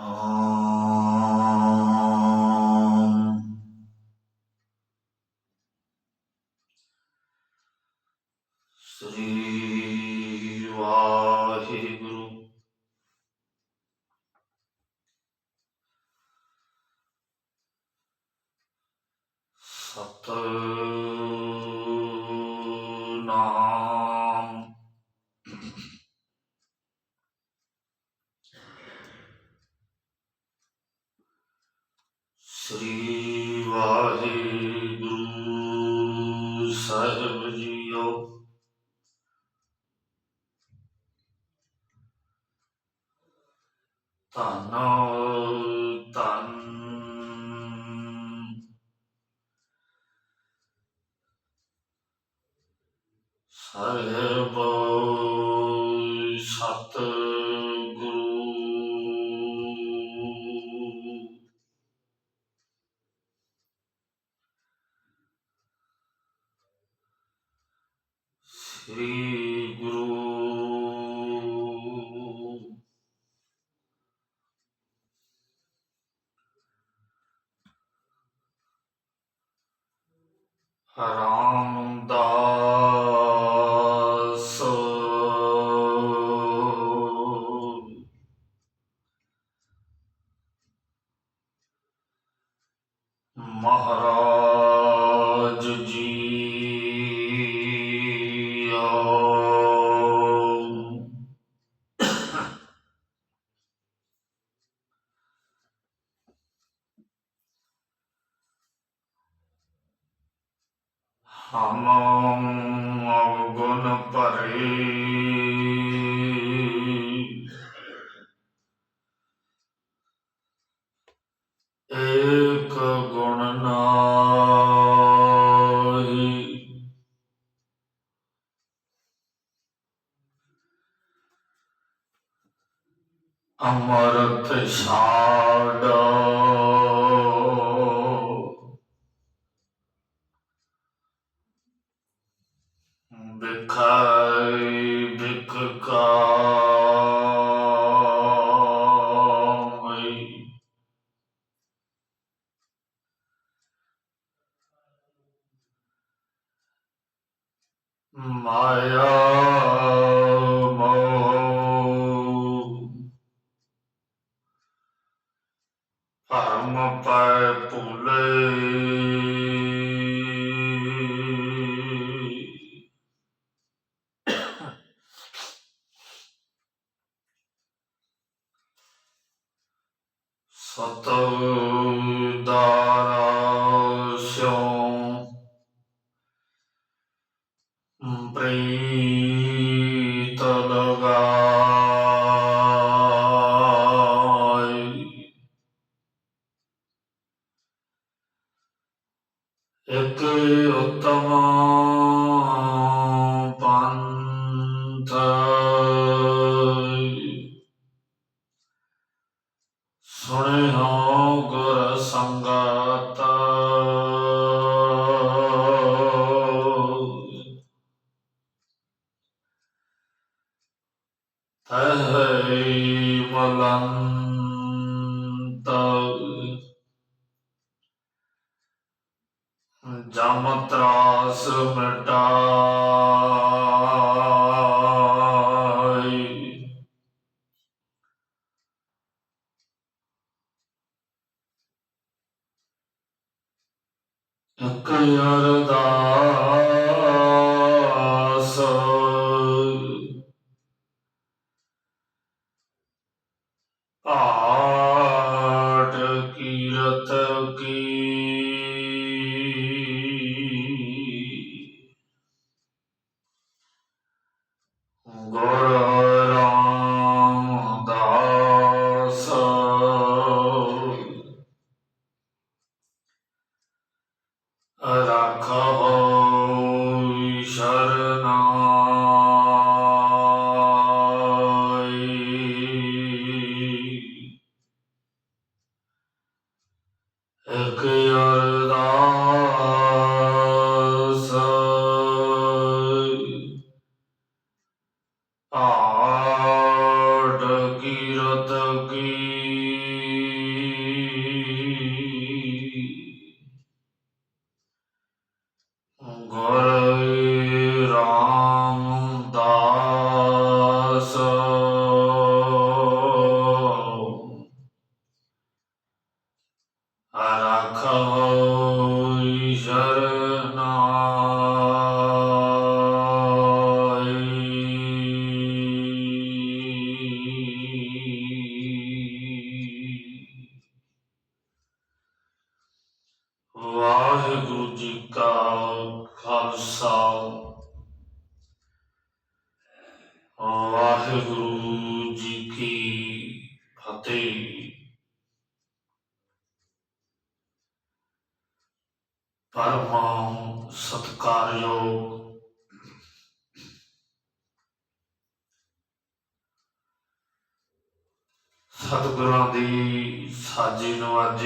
Oh. Sri Waheguru Sahib. Because. えておったま Aww.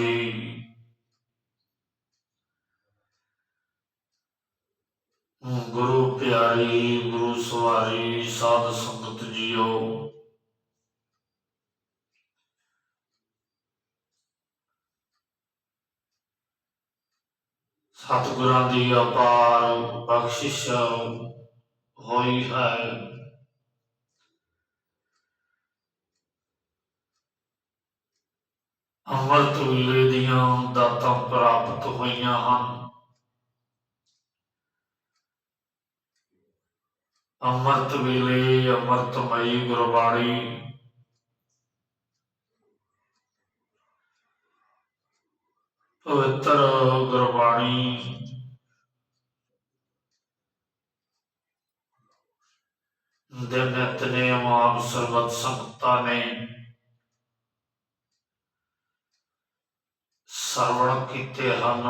ਨਵਾਜੀ ਗੁਰੂ ਪਿਆਰੀ ਗੁਰੂ ਸਵਾਰੀ ਸਾਧ ਸੰਗਤ ਜੀਓ। ਸਤਿਗੁਰਾਂ ਦੀ ਅਪਾਰ ਬਖਸ਼ਿਸ਼ ਹੋਈ ਹੈ। ਅੰਮ੍ਰਿਤ ਵੇਲੇ ਦੀਆਂ ਦਾਤਾਂ ਪ੍ਰਾਪਤ ਹੋਈਆਂ ਹਨ। ਅੰਮ੍ਰਿਤ ਵੇਲੇ ਅੰਮ੍ਰਿਤਮਈ ਗੁਰਬਾਣੀ। ਪਵਿੱਤਰ ਗੁਰਬਾਣੀ। ਦੇ ਨਿਤਨੇਮ ਆਪ ਸਰਬਤ ਸੰਗਤਾਂ ਨੇ ਸਰਵਣ ਕੀਤੇ ਹਨ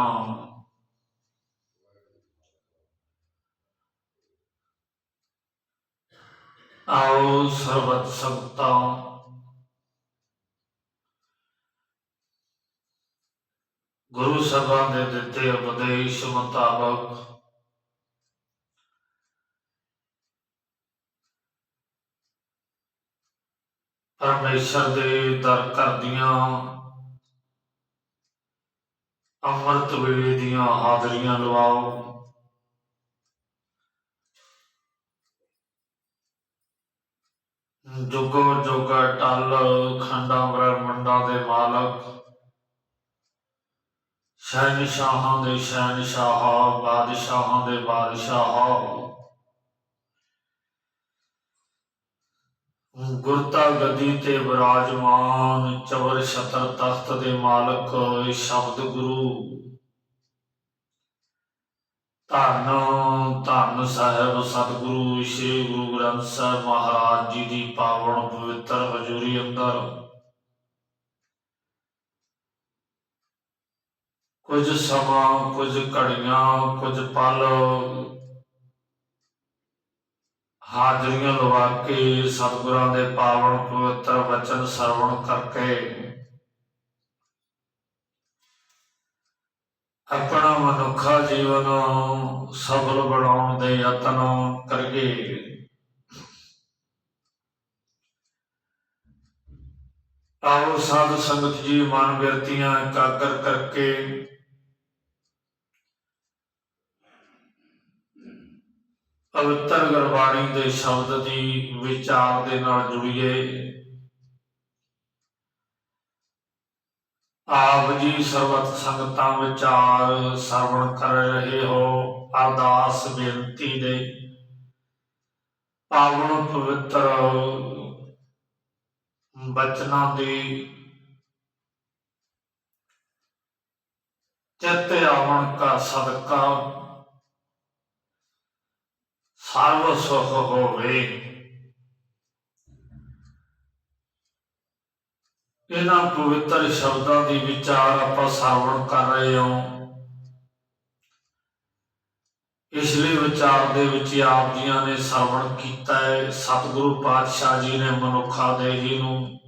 ਆਓ ਸਰਬਤ ਸੰਗਤਾਂ ਗੁਰੂ ਸਾਹਿਬਾਨ ਦੇ ਦਿੱਤੇ ਉਪਦੇਸ਼ ਮੁਤਾਬਕ ਪਰਮੇਸ਼ਰ ਦੇ ਦਰ ਕਰਦੀਆਂ ਅੰਮ੍ਰਿਤ ਵੇਲੇ ਦੀਆਂ ਹਾਜ਼ਰੀਆਂ ਲਵਾਓ। ਜੁਗੋ ਜੋਗਾ ਟਲ ਖੰਡਾਂ ਬ੍ਰਹਮੰਡਾਂ ਦੇ ਮਾਲਕ। ਸ਼ਹਿਨਸ਼ਾਹਾਂ ਦੇ ਸ਼ਹਿਨਸ਼ਾਹ, ਬਾਦਸ਼ਾਹਾਂ ਦੇ ਬਾਦਸ਼ਾਹ। ਗੁਰਤਾ ਗਦੀ ਤੇ ਵਿਰਾਜਮਾਨ ਚਵਰ ਛਤਰ ਤਖਤ ਦੇ ਮਾਲਕ ਸ਼ਬਦ ਗੁਰੂ। ਧੰਨ ਧੰਨ ਸਾਹਿਬ ਸਤਿਗੁਰੂ, ਸ੍ਰੀ ਗੁਰੂ ਗ੍ਰੰਥ ਸਾਹਿਬ ਮਹਾਰਾਜ ਜੀ ਦੀ ਪਾਵਨ ਪਵਿੱਤਰ ਹਜ਼ੂਰੀ ਅੰਦਰ। ਕੁਝ ਸਮਾਂ, ਕੁਝ ਘੜੀਆਂ, ਕੁਝ ਪਲ ਹਾਜ਼ਰੀਆਂ ਲਵਾ ਕੇ ਸਤਿਗੁਰਾਂ ਦੇ ਪਾਵਨ ਪਵਿੱਤਰ ਵਚਨ ਸਰਵਣ ਕਰਕੇ ਆਪਣਾ ਮਨੁੱਖਾ ਜੀਵਨ ਸਫਲ ਬਣਾਉਣ ਦੇ ਯਤਨ ਕਰੀਏ। ਆਓ ਸਾਧ ਸੰਗਤ ਜੀ ਮਨ ਬਿਰਤੀਆਂ ਇਕਾਗਰ ਕਰਕੇ ਪਵਿੱਤਰ ਗੁਰਬਾਣੀ ਦੇ ਸ਼ਬਦ ਦੀ ਵਿਚਾਰ ਦੇ ਨਾਲ ਜੁੜੀਏ। ਆਪ ਜੀ ਸਰਬਤ ਸੰਗਤਾਂ ਵਿਚਾਰ ਸਰਵਣ ਕਰ ਰਹੇ ਹੋ, ਅਰਦਾਸ ਬੇਨਤੀ ਦੇ। ਪਾਵਨ ਪਵਿੱਤਰ ਬਚਨਾਂ ਦੀ ਚਿੱਤ ਆਵਣ ਕਾ ਸਦਕਾ ਸਰਵ ਸੁਖ ਹੋਵੇ ਇਹਨਾਂ ਪਵਿੱਤਰ ਸ਼ਬਦਾਂ ਦੀ ਵਿਚਾਰ ਆਪਾਂ ਸਰਵਣ ਕਰ ਰਹੇ ਹਾਂ। ਲਈ ਵਿਚਾਰ ਦੇ ਵਿੱਚ ਆਪ ਜੀਆਂ ਨੇ ਸਰਵਣ ਕੀਤਾ ਹੈ। ਸਤਿਗੁਰੂ ਪਾਤਸ਼ਾਹ ਜੀ ਨੇ ਮਨੁੱਖਾ ਜੀ ਨੂੰ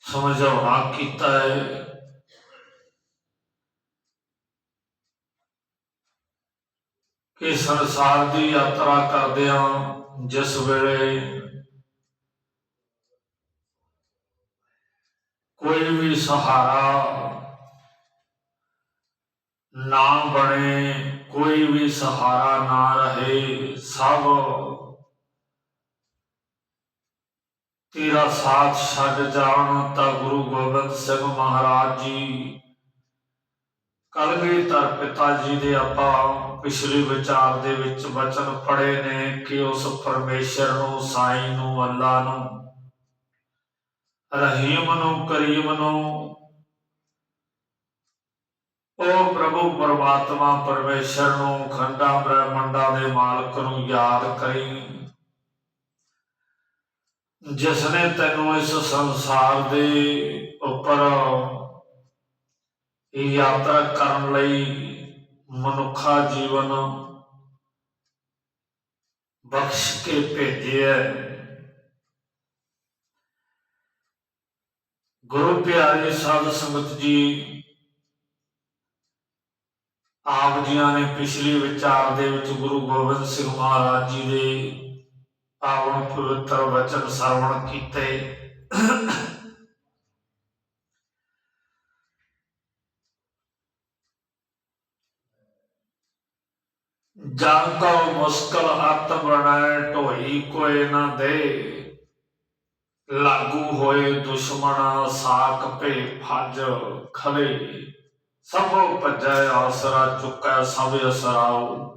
ਸਮਝਾਉਣਾ ਕੀਤਾ ਹੈ। ਕਿ ਸੰਸਾਰ ਦੀ ਯਾਤਰਾ ਕਰਦਿਆਂ ਜਿਸ ਵੇਲੇ ਕੋਈ ਵੀ ਸਹਾਰਾ ਨਾ ਬਣੇ, ਕੋਈ ਵੀ ਸਹਾਰਾ ਨਾ ਰਹੇ, ਸਭ ਤੇਰਾ ਸਾਥ ਛੱਡ ਜਾਣ ਤਾਂ ਗੁਰੂ ਗੋਬਿੰਦ ਸਿੰਘ ਮਹਾਰਾਜ ਜੀ ਕਲਗੀ ਕਲਗੀਧਰ ਪਿਤਾ ਜੀ ਦੇ ਆਪਾਂ ਪਿਛਲੇ ਵਿਚਾਰ ਦੇ ਵਿੱਚ ਵਚਨ ਪੜ੍ਹੇ ਨੇ ਕਿ ਉਸ ਪਰਮੇਸ਼ਰ ਨੂੰ, ਸਾਈਂ ਨੂੰ, ਅੱਲਾ ਨੂੰ, ਰਹੀਮ ਨੂੰ, ਕਰੀਮ ਨੂੰ, ਉਹ ਪ੍ਰਭੂ ਪਰਮਾਤਮਾ ਪਰਮੇਸ਼ਰ ਨੂੰ ਖੰਡਾਂ, ਬ੍ਰਹਮੰਡਾਂ ਦੇ ਮਾਲਕ ਨੂੰ ਯਾਦ ਕਰੀ। ਜਿਸ ਨੇ ਤੈਨੂੰ ਇਸ ਸੰਸਾਰ ਦੇ ਉੱਪਰ ਇਹ ਯਾਤਰਾ ਕਰਨ ਲਈ ਮਨੁੱਖਾ ਜੀਵਨ ਬਖਸ਼ ਕੇ ਭੇਜਿਆ ਗੁਰੂ ਪਿਆਰੇ ਸਾਧ ਸੰਗਤ ਜੀ, ਆਪ ਜੀਆਂ ਨੇ ਪਿਛਲੇ ਵਿਚਾਰ ਦੇ ਵਿੱਚ ਗੁਰੂ ਗੋਬਿੰਦ ਸਿੰਘ ਮਹਾਰਾਜ ਜੀ ਦੇ ਪਾਵਨ ਪਵਿੱਤਰ ਵਚਨ ਸਰਵਣ ਕੀਤੇ। ਜਨ ਕਉ ਮੁਸਕਲ ਹੱਥ ਬਣਾਏ, ਢੋਈ ਕੋਏ ਨਾ ਦੇ। ਲਾਗੂ ਹੋਏ ਦੁਸ਼ਮਣ, ਸਾਕ ਭੇ ਫੱਜ ਖਲੇ। ਸਭੋ ਭਜੈ ਆਸਰਾ ਚੁੱਕੈ, ਸਭ ਅਸਰਾਉ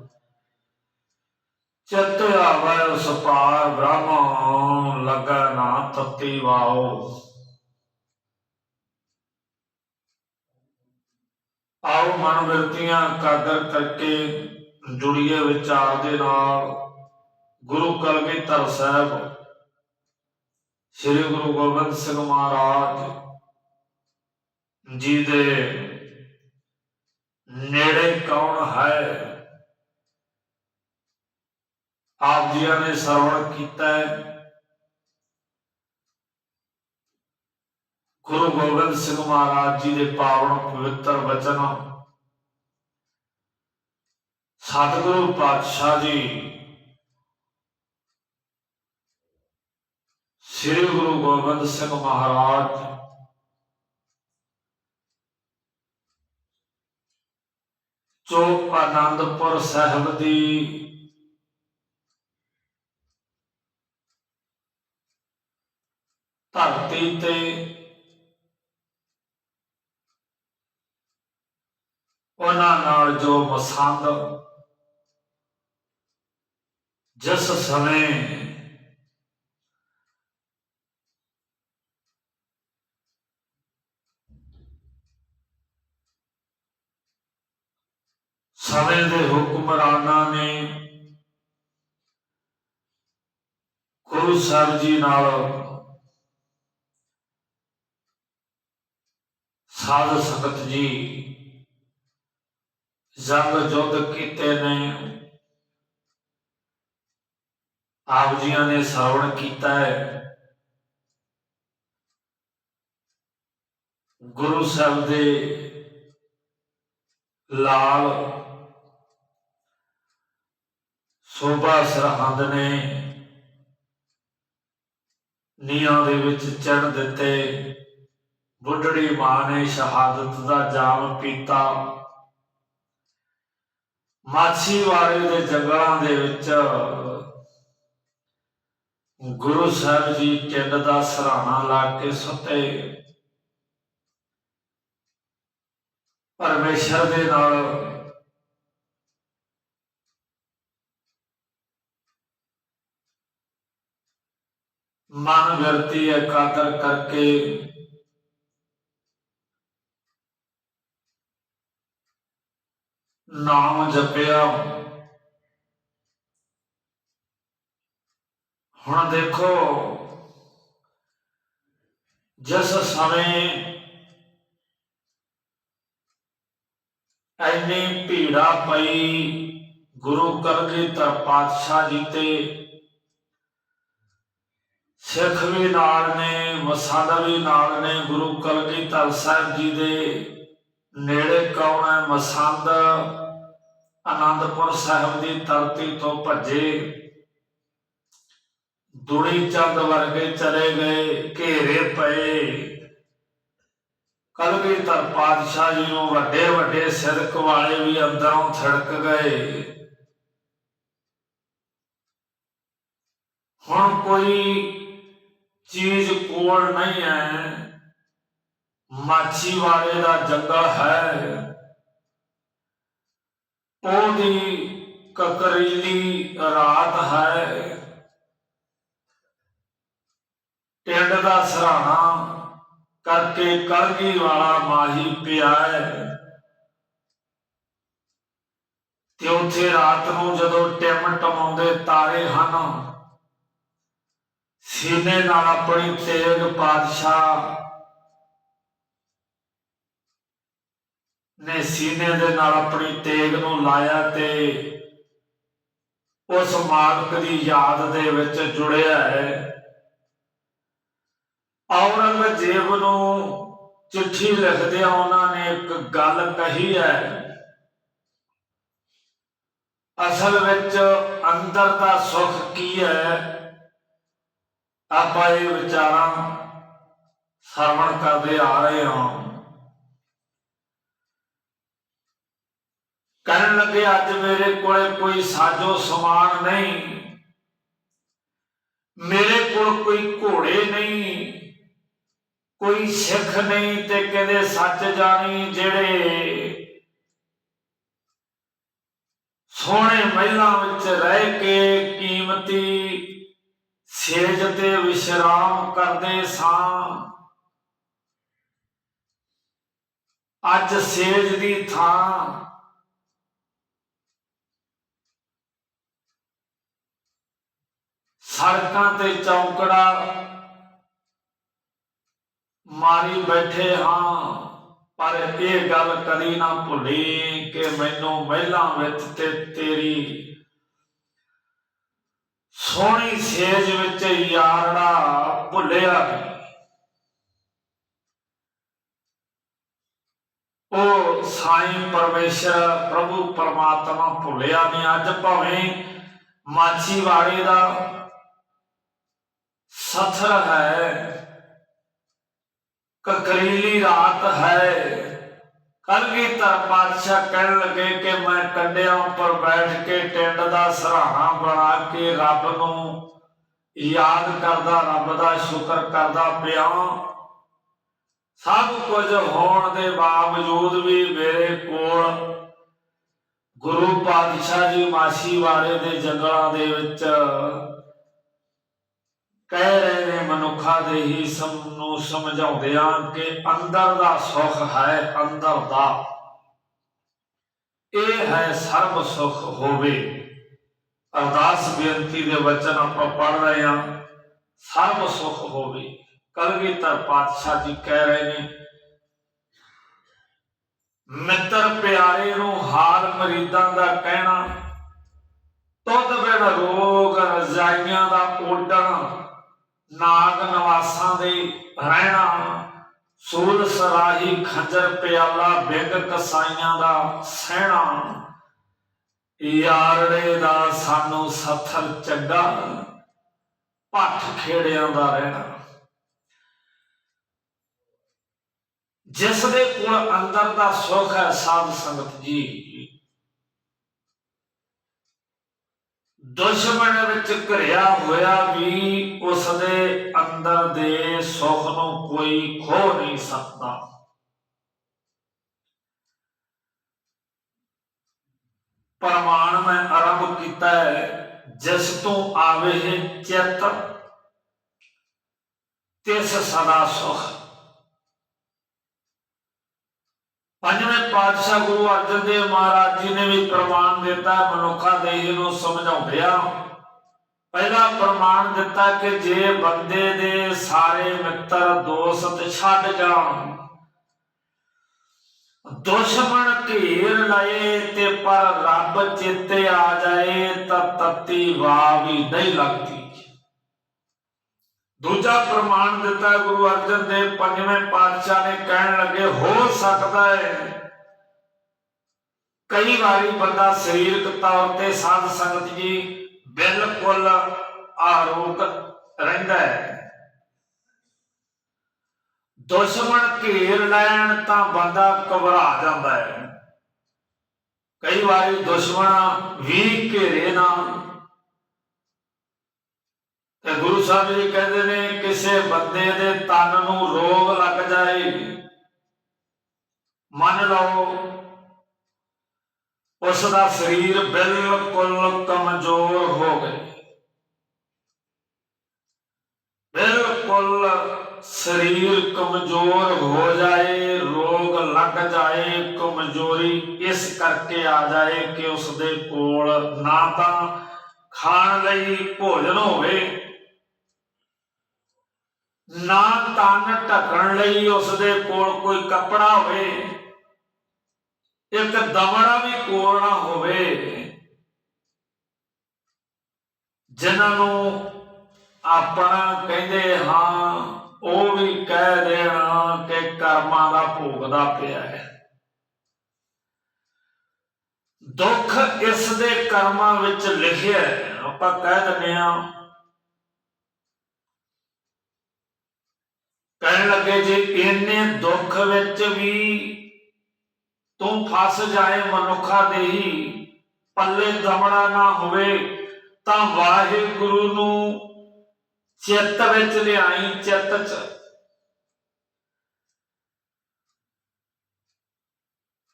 ਚਿਤ ਆਵੈ ਉਸ ਪਾਰ ਬ੍ਰਹਮ, ਲਗਾ ਨਾ ਤਤੀ ਵਾਓ ਆਓ ਮਨ ਵਿਰਤੀਆਂ ਕਾਦਰ ਕਰਕੇ ਜੁੜੀਏ ਵਿਚਾਰ ਦੇ ਨਾਲ ਗੁਰੂ ਕਲਗੀਧਰ ਸਾਹਿਬ, ਸ੍ਰੀ ਗੁਰੂ ਗੋਬਿੰਦ ਸਿੰਘ ਮਹਾਰਾਜ ਜੀ ਦੇ ਨੇੜੇ ਕੌਣ ਹੈ? ਆਪ ਜੀਆਂ ਨੇ ਸਰਵਣ ਕੀਤਾ ਹੈ। ਗੁਰੂ ਗੋਬਿੰਦ ਸਿੰਘ ਮਹਾਰਾਜ ਜੀ ਦੇ ਪਾਵਨ ਪਵਿੱਤਰ ਵਚਨ ਸਤਿਗੁਰੂ ਪਾਤਸ਼ਾਹ ਜੀ, ਸ੍ਰੀ ਗੁਰੂ ਗੋਬਿੰਦ ਸਿੰਘ ਮਹਾਰਾਜ, ਜੋ ਆਨੰਦਪੁਰ ਸਾਹਿਬ ਦੀ ਧਰਤੀ ਤੇ ਉਹਨਾਂ ਨਾਲ ਜੋ ਮਸੰਦ ਜਿਸ ਸਮੇਂ ਸਮੇਂ ਦੇ ਹੁਕਮਰਾਨਾਂ ਨੇ ਗੁਰੂ ਸਾਹਿਬ ਜੀ ਨਾਲ ਸਾਧ ਸੰਗਤ ਜੀ ਜੰਗ ਜੁੱਧ ਕੀਤੇ ਨੇ। ਆਪ ਜੀਆਂ ਨੇ ਸਰਵਣ ਕੀਤਾ ਹੈ। ਗੁਰੂ ਸਾਹਿਬ ਦੇ ਲਾਲ ਸੋਭਾ ਸਰਹੰਦ ਨੇ ਨੀਹਾਂ ਦੇ ਵਿੱਚ ਚੜ ਦਿੱਤੇ। ਬੁੱਢੜੀ ਮਾਂ ਨੇ ਸ਼ਹਾਦਤ ਦਾ ਜਾਮ ਪੀਤਾ। ਮਾਛੀਵਾੜੇ ਦੇ ਜੰਗਲਾਂ ਦੇ ਵਿੱਚ ਗੁਰੂ ਸਾਹਿਬ ਜੀ ਟਿੰਡ ਦਾ ਸਰਾਣਾ ਲਾ ਕੇ ਸੁੱਤੇ। ਪਰਮੇਸ਼ਰ ਦੇ ਨਾਲ ਮਨ ਵਰਤੀ ਇਕਾਗਰ ਕਰਕੇ ਨਾਮ ਜਪਿਆ। ਹੁਣ ਦੇਖੋ, ਜਿਸ ਸਮੇਂ ਐਨੀ ਭੀੜਾ ਪਈ ਗੁਰੂ ਕਲਗੀਧਰ ਪਾਤਸ਼ਾਹ ਜੀ ਤੇ, ਸਿੱਖ ਵੀ ਨਾਲ ਨੇ ਮਸੰਦ ਵੀ ਨਾਲ ਨੇ, ਗੁਰੂ ਕਲਗੀਧਰ ਸਾਹਿਬ ਜੀ ਦੇ ਨੇੜੇ ਕੌਣ ਹੈ? ਮਸੰਦ ਆਨੰਦਪੁਰ ਸਾਹਿਬ ਦੀ ਧਰਤੀ ਤੋਂ ਭੱਜੇ। ਦੁੜੀ ਚੰਦ ਵਰਗੇ ਚਲੇ ਗਏ, ਘੇਰੇ ਪਏ। ਕਲਗੀਧਰ ਪਾਤਸ਼ਾਹ ਜੀ ਨੂੰ ਵੱਡੇ ਵੱਡੇ ਸਿਰਕ ਵਾਲੇ ਵੀ ਅੰਦਰੋਂ ਥੜਕ ਗਏ। ਹੁਣ ਕੋਈ ਚੀਜ਼ ਕੋਲ ਨਹੀਂ ਹੈ। ਮਾਛੀ ਵਾਲੇ ਦਾ ਜੰਗਲ ਹੈ। ਉਹਦੀ ਕਕਰੀਲੀ ਰਾਤ ਹੈ। ਟਿੰਡ ਦਾ ਸਰਾਣਾ ਕਰਕੇ ਕਲਗੀ ਵਾਲਾ ਮਾਹੀ ਪਿਆ ਹੈ ਤੇ ਉੱਥੇ ਰਾਤ ਨੂੰ ਜਦੋਂ ਟਿਮ ਟਮਾਉਂਦੇ ਤਾਰੇ ਹਨ, ਸੀਨੇ ਨਾਲ ਆਪਣੀ ਤੇਗ ਪਾਤਸ਼ਾਹ ਨੇ ਸੀਨੇ ਦੇ ਨਾਲ ਆਪਣੀ ਤੇਗ ਨੂੰ ਲਾਇਆ ਤੇ ਉਸ ਮਾਲਕ ਦੀ ਯਾਦ ਦੇ ਵਿੱਚ ਜੁੜਿਆ ਹੈ। ਔਰੰਗਜ਼ੇਬ ਨੂੰ ਚਿੱਠੀ ਲਿਖਦਿਆਂ ਉਹਨਾਂ ਨੇ ਇੱਕ ਗੱਲ ਕਹੀ ਹੈ। ਅਸਲ ਵਿੱਚ ਅੰਦਰ ਦਾ ਸੁੱਖ ਕੀ ਹੈ? ਆਪਾਂ ਇਹ ਵਿਚਾਰਾਂ ਸਰਵਣ ਕਰਦੇ ਆ ਰਹੇ ਹਾਂ। ਕਹਿਣ ਲੱਗੇ, ਅੱਜ ਮੇਰੇ ਕੋਲੇ ਕੋਈ ਸਾਜੋ ਸਮਾਨ ਨਹੀਂ। ਮੇਰੇ ਕੋਲ ਕੋਈ ਘੋੜੇ ਨਹੀਂ। ਕੋਈ ਸਿੱਖ ਨਹੀਂ ਤੇ ਕਹਿੰਦੇ ਸੱਚ ਜਾਣੀ ਜਿਹੜੇ ਸੋਹਣੇ ਮਹਿਲਾਂ ਵਿੱਚ ਰਹਿ ਕੇ ਕੀਮਤੀ ਸੇਜ ਤੇ ਵਿਸ਼ਰਾਮ ਕਰਦੇ ਸਾਂ। ਅੱਜ ਸੇਜ ਦੀ ਥਾਂ ਸੜਕਾਂ ਤੇ ਚੌਂਕੜਾ ਮਾਰੀ ਬੈਠੇ ਹਾਂ, ਪਰ ਇਹ ਗੱਲ ਕਦੀ ਨਾ ਭੁੱਲੀ ਕਿ ਮੈਨੂੰ ਮਹਿਲਾਂ ਵਿੱਚ ਤੇ ਤੇਰੀ ਸੋਹਣੀ ਸੇਜ ਵਿੱਚ ਯਾਰੜਾ ਭੁੱਲਿਆ ਉਹ ਸਾਈਂ ਪਰਮੇਸ਼ਰ ਪ੍ਰਭੂ ਪਰਮਾਤਮਾ ਭੁੱਲਿਆ ਨਹੀਂ ਅੱਜ ਭਾਵੇਂ ਮਾਛੀਵਾੜੇ ਦਾ ਸਥਰ ਹੈ ਕਕਰੀਲੀ ਰਾਤ ਹੈ। ਕਲਗੀਧਰ ਪਾਤਸ਼ਾਹ ਕਹਿਣ ਲੱਗੇ ਕਿ ਮੈਂ ਕੰਡਿਆਂ ਉੱਪਰ ਬੈਠ ਕੇ ਟਿੰਡ ਦਾ ਸਰਾਣਾ ਬਣਾ ਕੇ ਰੱਬ ਨੂੰ ਯਾਦ ਕਰਦਾ, ਰੱਬ ਦਾ ਸ਼ੁਕਰ ਕਰਦਾ ਪਿਆ। ਸਭ ਕੁਝ ਹੋਣ ਦੇ ਬਾਵਜੂਦ ਵੀ ਮੇਰੇ ਕੋਲ ਗੁਰੂ ਪਾਤਸ਼ਾਹ ਜੀ ਮਾਸੀ ਵਾਲੇ ਦੇ ਜੰਗਲਾਂ ਦੇ ਵਿੱਚ ਕਹਿ ਰਹੇ ਨੇ, ਮਨੁੱਖਾਂ ਦੇ ਹੀ ਸਮ, ਨੂੰ ਸਮਝਾਉਂਦੇ ਆ ਕਿ ਅੰਦਰ ਦਾ ਸੁਖ ਹੈ, ਅੰਦਰ ਦਾ। ਇਹ ਹੈ ਸਰਬ ਸੁਖ ਹੋਵੇ। ਅਰਦਾਸ ਬੇਨਤੀ ਦੇ ਵਚਨ ਆਪਾਂ ਪੜ ਰਹੇ ਹਾਂ। ਸਰਬ ਸੁਖ ਹੋਵੇ। ਕਲਗੀਧਰ ਪਾਤਸ਼ਾਹ ਜੀ ਕਹਿ ਰਹੇ ਨੇ, ਮਿੱਤਰ ਪਿਆਰੇ ਨੂੰ ਹਾਲ ਮਰੀਦਾਂ ਦਾ ਕਹਿਣਾ, ਤੁਧ ਬਿਨ ਰੋਗ ਰਜਾਈਆਂ ਦਾ ਓਡਣ ਨਾਗ ਨਵਾਸਾਂ ਦੇ ਰਹਿਣਾ ਸੂਲ ਸਰਾਹੀ ਖੰਜਰ ਪਿਆਲਾ, ਬਿੰਗ ਕਸਾਈਆਂ ਦਾ ਸਹਿਣਾ। ਯਾਰੜੇ ਦਾ ਸਾਨੂੰ ਸੱਥਰ ਚੱਗਾ ਪੱਠ ਖੇੜਿਆਂ ਦਾ ਰਹਿਣਾ। ਜਿਸ ਦੇ ਕੋਲ ਅੰਦਰ ਦਾ ਸੁਖ ਹੈ ਸਾਧ ਸੰਗਤ ਜੀ ਦੁਸ਼ਮਣ ਵਿੱਚ ਘਿਰਿਆ ਹੋਇਆ ਵੀ ਉਸ ਦੇ ਅੰਦਰ ਦੇ ਸੁੱਖ ਨੂੰ ਕੋਈ ਖੋ ਨਹੀਂ ਸਕਦਾ। ਪ੍ਰਮਾਣ ਮੈਂ ਆਰੰਭ ਕੀਤਾ ਹੈ, ਜਿਸ ਤੋਂ ਆਵੇ ਹੈ ਤਿਸ ਸਦਾ ਸੁਖ। ਪੰਜਵੇਂ ਪਾਤਸ਼ਾਹ ਗੁਰੂ ਅਰਜਨ ਦੇਵ ਮਹਾਰਾਜ ਜੀ ਨੇ ਵੀ ਪ੍ਰਮਾਣ ਦਿੱਤਾ, ਮਨੁੱਖਾ ਦੇਹ ਨੂੰ ਸਮਝਾਉਂਦੇ ਪਹਿਲਾ ਪ੍ਰਮਾਣ ਦਿੱਤਾ ਕਿ ਜੇ ਬੰਦੇ ਦੇ ਸਾਰੇ ਮਿੱਤਰ ਦੋਸਤ ਛੱਡ ਜਾਣ, ਦੁਸ਼ਮਣ ਘੇਰ ਲਏ ਤੇ ਪਰ ਰੱਬ ਚੇਤੇ ਆ ਜਾਏ ਤਾਂ ਤੱਤੀ ਵਾਹ ਵੀ ਨਹੀਂ ਲੱਗਦੀ। ਦੂਜਾ ਪ੍ਰਮਾਣ ਦਿੱਤਾ ਗੁਰੂ ਅਰਜਨ ਦੇਵ ਪੰਜਵੇਂ ਪਾਤਸ਼ਾਹ ਨੇ, ਕਹਿਣ ਲੱਗੇ, ਹੋ ਸਕਦਾ ਹੈ ਕਈ ਵਾਰੀ ਬੰਦਾ ਸਰੀਰਕ ਤੌਰ ਤੇ ਸਾਧ ਸੰਗਤ ਜੀ ਬਿਲਕੁਲ ਆਰੋਗ ਰਹਿੰਦਾ ਹੈ। ਦੁਸ਼ਮਣ ਘੇਰ ਲੈਣ ਤਾਂ ਬੰਦਾ ਘਬਰਾ ਜਾਂਦਾ ਹੈ। ਕਈ ਵਾਰੀ ਦੁਸ਼ਮਣ ਵੀ ਘੇਰੇ ਨਾ ਤੇ ਗੁਰੂ ਸਾਹਿਬ ਜੀ ਕਹਿੰਦੇ ਨੇ, ਕਿਸੇ ਬੰਦੇ ਦੇ ਤਨ ਨੂੰ ਰੋਗ ਲੱਗ ਜਾਏ, ਮੰਨ ਲਓ ਉਸ ਦਾ ਸਰੀਰ ਬਿਲਕੁਲ ਕਮਜ਼ੋਰ ਹੋ ਗਏ। ਬਿਲਕੁਲ ਸਰੀਰ ਕਮਜ਼ੋਰ ਹੋ ਜਾਏ, ਰੋਗ ਲੱਗ ਲੱਗ ਜਾਏ, ਕਮਜ਼ੋਰੀ ਇਸ ਕਰਕੇ ਆ ਜਾਏ ਕਿ ਉਸ ਦੇ ਕੋਲ ਨਾ ਤਾਂ ਖਾਣ ਲਈ ਭੋਜਨ ਹੋਵੇ ਨਾ ਤਨ ਢਕਣ ਲਈ ਉਸ ਦੇ ਕੋਲ ਕੋਈ ਕੱਪੜਾ ਹੋਵੇ, ਇੱਕ ਦਮੜਾ ਵੀ ਕੋਲ ਨਾ ਹੋਵੇ। ਜਿਨ੍ਹਾਂ ਨੂੰ ਆਪਣਾ ਕਹਿੰਦੇ ਹਾਂ, ਉਹ ਵੀ ਕਹਿ ਦੇਣਾ ਕਿ ਕਰਮਾਂ ਦਾ ਭੋਗਦਾ ਪਿਆ ਹੈ। ਦੁੱਖ ਇਸ ਦੇ ਕਰਮਾਂ ਵਿੱਚ ਲਿਖਿਆ ਆਪਾਂ ਕਹਿ ਦਿੰਦੇ ਹਾਂ ਕਹਿਣ ਲੱਗੇ ਜੇ ਇੰਨੇ ਦੁੱਖ ਵਿੱਚ ਵੀ ਤੂੰ ਫਸ ਜਾਏ ਮਨੁੱਖਾ ਦੇਹੀ, ਪੱਲੇ ਦਮੜਾ ਨਾ ਹੋਵੇ, ਤਾਂ ਵਾਹਿਗੁਰੂ ਨੂੰ ਚਿੱਤ ਵਿੱਚ ਲਿਆਈ, ਚਿੱਤ ਚ।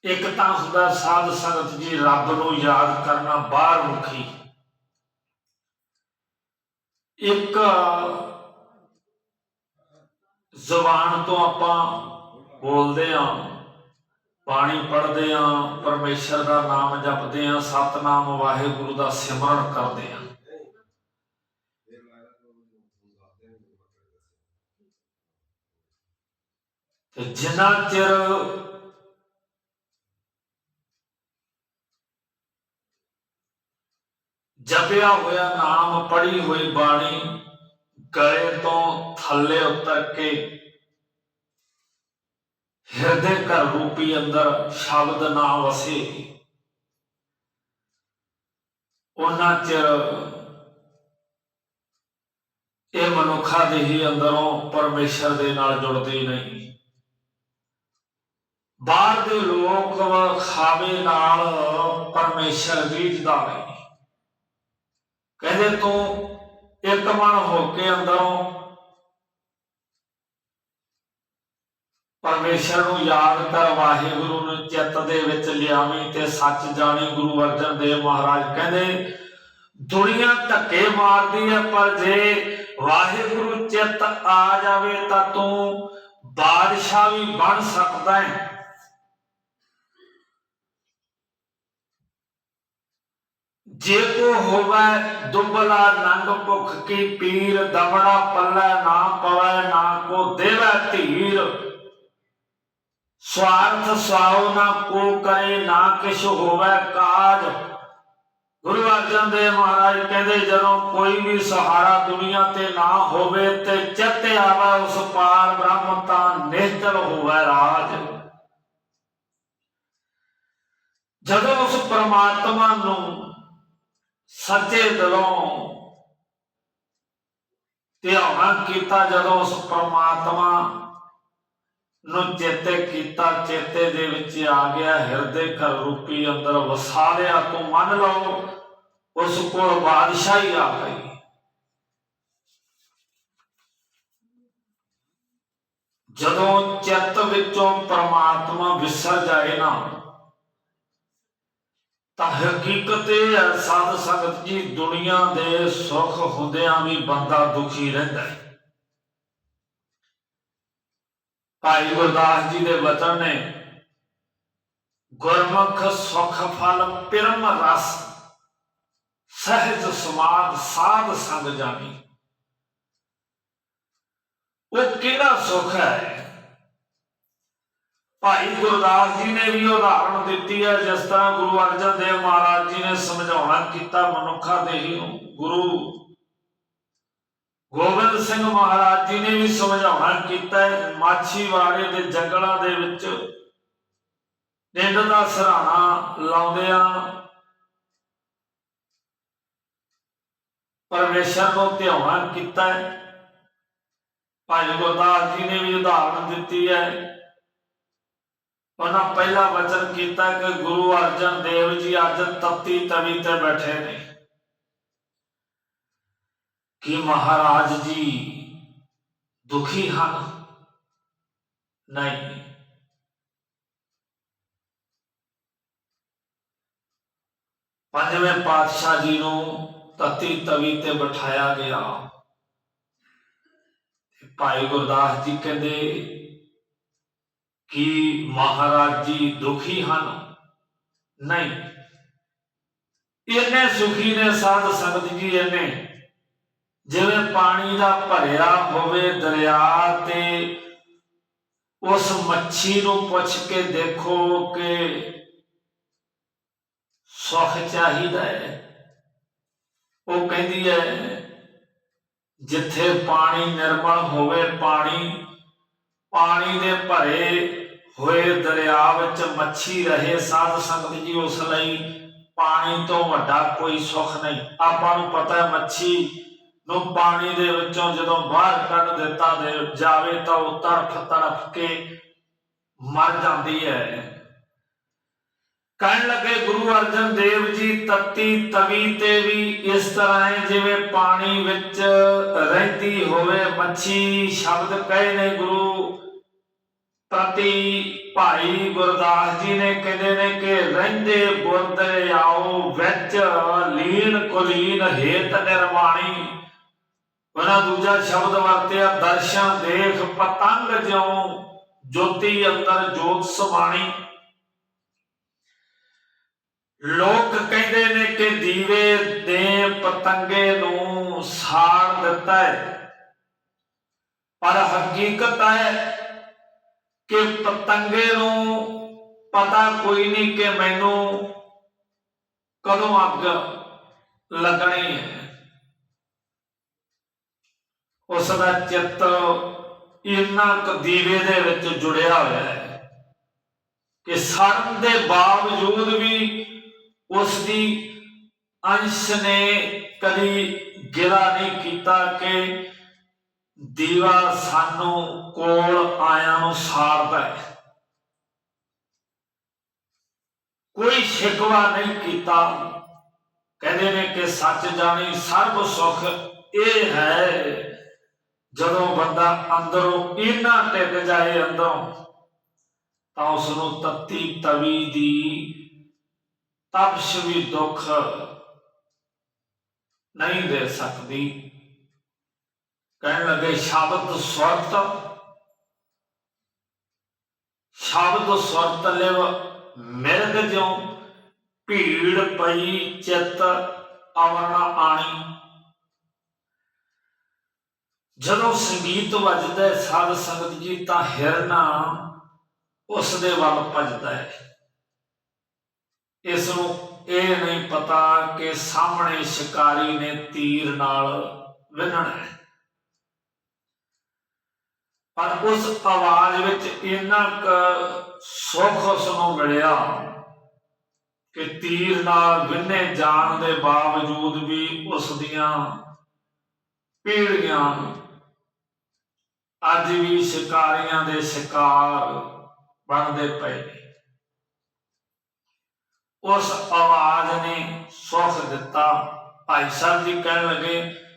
ਇੱਕ ਤਾਂ ਹੁੰਦਾ ਸਾਧ ਸੰਗਤ ਜੀ, ਰੱਬ ਨੂੰ ਯਾਦ ਕਰਨਾ ਬਾਹਰ ਮੁਖੀ। ਇੱਕ ਜ਼ੁਬਾਨ ਤੋਂ ਆਪਾਂ ਬੋਲਦੇ ਆਂ ਬਾਣੀ ਪੜ੍ਹਦੇ ਆਂ ਪਰਮੇਸ਼ਰ ਦਾ ਨਾਮ ਜਪਦੇ ਆਂ ਸਤਨਾਮ ਵਾਹਿਗੁਰੂ ਦਾ ਸਿਮਰਨ ਕਰਦੇ ਆਂ ਤੇ ਜਿੰਨਾ ਚਿਰ ਜਪਿਆ ਹੋਇਆ ਨਾਮ ਪੜੀ ਹੋਈ ਬਾਣੀ ਗਲੇ ਤੋਂ ਥੱਲੇ ਉਤਰ ਕੇ ਹਿਰਦੇ ਘਰ ਰੂਪੀ ਅੰਦਰ ਸ਼ਬਦ ਨਾ ਵਸੇ। ਉਹਨਾਂ ਚਿਰ ਇਹ ਮਨੁੱਖਾ ਦੇ ਹੀ ਅੰਦਰੋਂ ਪਰਮੇਸ਼ਰ ਦੇ ਨਾਲ ਜੁੜਦੇ ਨਹੀਂ। ਬਾਹਰ ਦੇ ਲੋਕ ਖਾਵੇ ਨਾਲ ਪਰਮੇਸ਼ਰ ਰੀਝਦਾ ਨਹੀਂ ਕਹਿੰਦੇ ਤੂੰ ਇੱਕ ਹੋ ਕੇ ਅੰਦਰੋਂ ਪਰਮੇਸ਼ਰ ਨੂੰ ਯਾਦ ਕਰ ਵਾਹਿਗੁਰੂ ਨੂੰ ਚਿੱਤ ਦੇ ਵਿੱਚ ਲਿਆਵੀਂ ਤੇ ਸੱਚ ਜਾਣੀ ਗੁਰੂ ਅਰਜਨ ਦੇਵ ਮਹਾਰਾਜ ਕਹਿੰਦੇ, ਦੁਨੀਆ ਧੱਕੇ ਮਾਰਦੀ ਹੈ ਪਰ ਜੇ ਵਾਹਿਗੁਰੂ ਚਿੱਤ ਆ ਜਾਵੇ ਤਾਂ ਤੂੰ ਬਾਦਸ਼ਾਹ ਵੀ ਬਣ ਸਕਦਾ ਹੈ। ਜੇ ਕੋ ਹੋਵੇ ਦੁਬਲਾ ਨੰਗ ਭੁਖ ਕੀ ਪੀਰ, ਦਵੜਾ ਪੱਲੇ ਨਾ ਪਵੈ, ਨਾ ਕੋ ਦੇਵੈ ਧੀਰ। ਸਵਾਰਥ ਸਾਉ ਨਾ ਕੋ ਕਰੇ, ਨਾ ਕਿਛ ਹੋਵੇ ਕਾਜ। ਗੁਰੂ ਅਰਜਨ ਦੇਵ ਮਹਾਰਾਜ ਕਹਿੰਦੇ, ਜਦੋਂ ਕੋਈ ਵੀ ਸਹਾਰਾ ਦੁਨੀਆ ਤੇ ਨਾ ਹੋਵੇ ਤੇ ਚਿੱਤ ਆਵੇ ਉਸ ਪਾਰ, ਬ੍ਰਹਮ ਤਾਂ ਨਿਸ਼ਚਲ ਹੋਵੇ ਰਾਜ। ਜਦੋਂ ਉਸ ਪ੍ਰਮਾਤਮਾ ਨੂੰ ਸੱਚੇ ਦਿਲੋਂ ਧਿਆਨ ਕੀਤਾ ਜਦੋਂ ਉਸ ਪ੍ਰਮਾਤਮਾ ਨੂੰ ਚੇਤੇ ਕੀਤਾ, ਚੇਤੇ ਦੇ ਵਿੱਚ ਆ ਗਿਆ, ਹਿਰਦੇ ਘਰ ਰੂਪੀ ਅੰਦਰ ਵਸਾ ਲਿਆ ਤੂੰ ਮੰਨ ਲਓ ਉਸ ਕੋਲ ਬਾਦਸ਼ਾਹੀ ਆ ਗਈ। ਜਦੋਂ ਚਿੱਤ ਵਿੱਚੋਂ ਪ੍ਰਮਾਤਮਾ ਵਿਸਰ ਜਾਏ ਨਾ ਤਾਂ ਹਕੀਕਤ ਇਹ ਹੈ ਸਾਧ ਸੰਗਤ ਜੀ, ਦੁਨੀਆ ਦੇ ਸੁੱਖ ਹੁੰਦਿਆਂ ਵੀ ਬੰਦਾ ਦੁਖੀ ਰਹਿੰਦਾ ਹੈ। ਭਾਈ ਗੁਰਦਾਸ ਜੀ ਦੇ ਵਚਨ ਨੇ, ਗੁਰਮੁਖ ਸੁਖ ਫਲ ਪਰਮ ਰਸ, ਸਹਿਜ ਸਮਾਦ ਸਾਧ ਸੰਗ ਜਾਣੀ। ਉਹ ਕਿਹੜਾ ਸੁਖ ਹੈ? ਭਾਈ ਗੁਰਦਾਸ ਜੀ ਨੇ ਵੀ ਉਦਾਹਰਣ ਦਿੱਤੀ ਹੈ, ਜਿਸ ਤਰ੍ਹਾਂ ਗੁਰੂ ਅਰਜਨ ਦੇਵ ਮਹਾਰਾਜ ਜੀ ਨੇ ਸਮਝਾਉਣਾ ਕੀਤਾ ਮਨੁੱਖਾ ਦੇਹੀ ਨੂੰ, ਗੁਰੂ ਗੋਬਿੰਦ ਸਿੰਘ ਮਹਾਰਾਜ ਜੀ ਨੇ ਵੀ ਸਮਝਾਉਣਾ ਕੀਤਾ ਮਾਛੀਵਾੜੇ ਦੇ ਜੰਗਲਾਂ ਦੇ ਵਿੱਚ ਨਿੰਦ ਦਾ ਸਰਾਣਾ ਲਾਉਂਦਿਆਂ ਪਰਮੇਸ਼ਰ ਨੂੰ ਧਿਆਉਣਾ ਕੀਤਾ ਭਾਈ ਗੁਰਦਾਸ ਜੀ ਨੇ ਵੀ ਉਦਾਹਰਣ ਦਿੱਤੀ ਹੈ ਉਹਨਾਂ ਪਹਿਲਾ ਵਚਨ ਕੀਤਾ ਕਿ ਗੁਰੂ ਅਰਜਨ ਦੇਵ ਜੀ ਅੱਜ ਤਪਤੀ ਤਵੀ ਤੇ ਬੈਠੇ ਨੇ। ਕਿ ਮਹਾਰਾਜ ਜੀ ਦੁਖੀ ਹਨ? ਨਹੀਂ। ਪੰਜਵੇਂ ਪਾਤਸ਼ਾਹ ਜੀ ਨੂੰ ਤਤੀ ਤਵੀ ਤੇ ਬਿਠਾਇਆ ਗਿਆ। ਭਾਈ ਗੁਰਦਾਸ ਜੀ ਕਹਿੰਦੇ ਕਿ ਮਹਾਰਾਜ ਜੀ ਦੁਖੀ ਹਨ? ਨਹੀਂ। ਇਹਨੇ ਸੁਖੀ ਨੇ ਸਾਧ ਸੰਗਤ ਜੀ ਇਹਨੇ ਜਿਵੇਂ ਪਾਣੀ ਦਾ ਭਰਿਆ ਹੋਵੇ ਦਰਿਆ ਤੇ ਉਸ ਮੱਛੀ ਨੂੰ ਪੁੱਛ ਕੇ ਦੇਖੋ ਕਿ ਸੁਖ ਚਾਹੀਦਾ ਹੈ। ਉਹ ਕਹਿੰਦੀ ਹੈ, ਜਿੱਥੇ ਪਾਣੀ ਨਿਰਮਲ ਹੋਵੇ ਪਾਣੀ ਪਾਣੀ ਦੇ ਭਰੇ ਹੋਏ ਦਰਿਆ ਵਿੱਚ ਮੱਛੀ ਰਹੇ ਸਾਧ ਸੰਗਤ ਜੀ, ਉਸ ਲਈ ਪਾਣੀ ਤੋਂ ਵੱਡਾ ਕੋਈ ਸੁੱਖ ਨਹੀਂ। ਆਪਾਂ ਨੂੰ ਪਤਾ ਹੈ ਮੱਛੀ ਨੂੰ ਪਾਣੀ ਦੇ ਵਿੱਚੋਂ ਜਦੋਂ ਬਾਹਰ ਕੱਢ ਦਿੱਤਾ ਦੇ ਜਾਵੇ ਤਾਂ ਉਹ ਤੜਫ ਤੜਫ ਕੇ ਮਰ ਜਾਂਦੀ ਹੈ। ਕਹਿਣ ਲੱਗੇ ਗੁਰੂ ਅਰਜਨ ਦੇਵ ਜੀ, ਤਤੀ ਤਵੀ ਤੇ ਵੀ ਇਸ ਤਰ੍ਹਾਂ ਹੈ ਜਿਵੇਂ ਪਾਣੀ ਵਿੱਚ ਰਹਿੰਦੀ ਹੋਵੇ। ਮੱਛੀ ਸ਼ਬਦ ਕਹੇ ਨੇ ਗੁਰੂ ਪ੍ਰਤੀ ਭਾਈ ਗੁਰਦਾਸ ਜੀ ਨੇ ਕਹਿੰਦੇ ਨੇ ਕਿ ਰਹਿੰਦੇ ਗੁਰਦੇ ਆਓ ਵਿੱਚ ਲੀਨ ਕੁਲੀਨ ਹੇਤ ਨਿਰਵਾਣੀ। ਉਹਨਾਂ ਦੂਜਾ ਸ਼ਬਦ ਵਰਤਿਆ, ਦਰਸ਼ਨ ਦੇਖ ਪਤੰਗ ਜਿਉ ਜੋਤੀ ਅੰਦਰ ਜੋਤ ਸਮਾਣੀ। ਲੋਕ ਕਹਿੰਦੇ ਨੇ ਕਿ ਦੀਵੇ ਦੇ ਪਤੰਗੇ ਨੂੰ ਸਾੜ ਦਿੱਤਾ ਹੈ। ਪਰ ਹਕੀਕਤ ਹੈ ਕਿ ਪਤੰਗੇ ਨੂੰ ਪਤਾ ਕੋਈ ਨਹੀਂ ਕਿ ਮੈਨੂੰ ਕਦੋਂ ਅੱਗ ਲੱਗਣੀ ਹੈ। ਉਸ ਦਾ ਚਿੱਤ ਇੰਨਾ ਕੁ ਦੀਵੇ ਦੇ ਵਿੱਚ ਜੁੜਿਆ ਹੋਇਆ ਹੈ ਕਿ ਸੜਨ ਦੇ ਬਾਵਜੂਦ ਵੀ ਉਸ ਦੀ ਅੰਸ਼ ਨੇ ਕਦੀ ਗਿਲਾ ਨਹੀਂ ਕੀਤਾ ਕਿ ਦੀਵਾ ਸਾਨੂੰ ਕੋਲ ਆਇਆਂ ਨੂੰ ਸਾਰਦਾ ਹੈ। ਕੋਈ ਸ਼ਿਕਵਾ ਨਹੀਂ ਕੀਤਾ। ਕਹਿੰਦੇ ਨੇ ਕਿ ਸੱਚ ਜਾਣੀ ਸਰਬ ਸੁਖ ਇਹ ਹੈ। ਜਦੋਂ ਬੰਦਾ ਅੰਦਰੋਂ ਇੰਨਾ ਟਿਕ ਜਾਏ ਅੰਦਰੋਂ, ਤਾਂ ਉਸ ਨੂੰ ਤਤੀ ਤਵੀ ਦੀ ਤਪਸ਼ ਵੀ ਦੁੱਖ ਨਹੀਂ ਦੇ ਸਕਦੀ। ਕਹਿਣ ਲੱਗੇ, ਸ਼ਬਦ ਸੁਰਤ। ਸ਼ਬਦ ਸਵਰਤ ਲਿਵ, ਮਿਰਗ ਜਿਉ, ਭੀੜ ਪਈ, ਚਿਤ ਅਵਰਣ ਆਣੀ। ਜਦੋਂ ਸੰਗੀਤ ਵੱਜਦਾ ਹੈ, ਸਾਧ ਸੰਗਤ ਜੀ, ਤਾਂ ਹਿਰਨਾ ਉਸ ਦੇ ਵੱਲ ਭਜਦਾ ਹੈ। ਇਸ ਨੂੰ ਇਹ ਨਹੀਂ ਪਤਾ ਕਿ ਸਾਹਮਣੇ ਸ਼ਿਕਾਰੀ ਨੇ ਤੀਰ ਨਾਲ ਵਿੰਨਣਾ ਹੈ। ਪਰ ਉਸ ਆਵਾਜ਼ ਵਿੱਚ ਇੰਨਾ ਕੁ ਉਸ ਨੂੰ ਮਿਲਿਆ ਕਿ ਤੀਰ ਨਾਲ ਵਿੰਨੇ ਜਾਣ ਦੇ ਬਾਵਜੂਦ ਵੀ ਉਸ ਦੀਆਂ ਪੀੜੀਆਂ ਅੱਜ ਵੀ ਸ਼ਿਕਾਰੀਆਂ ਦੇ ਸ਼ਿਕਾਰ ਬਣਦੇ ਪਏ ਨੇ। ਉਸ ਆਵਾਜ਼ ਨੇ ਸੁਖ ਦਿੱਤਾ। ਭਾਈ ਸਾਹਿਬ ਜੀ ਕਹਿਣ ਲੱਗੇ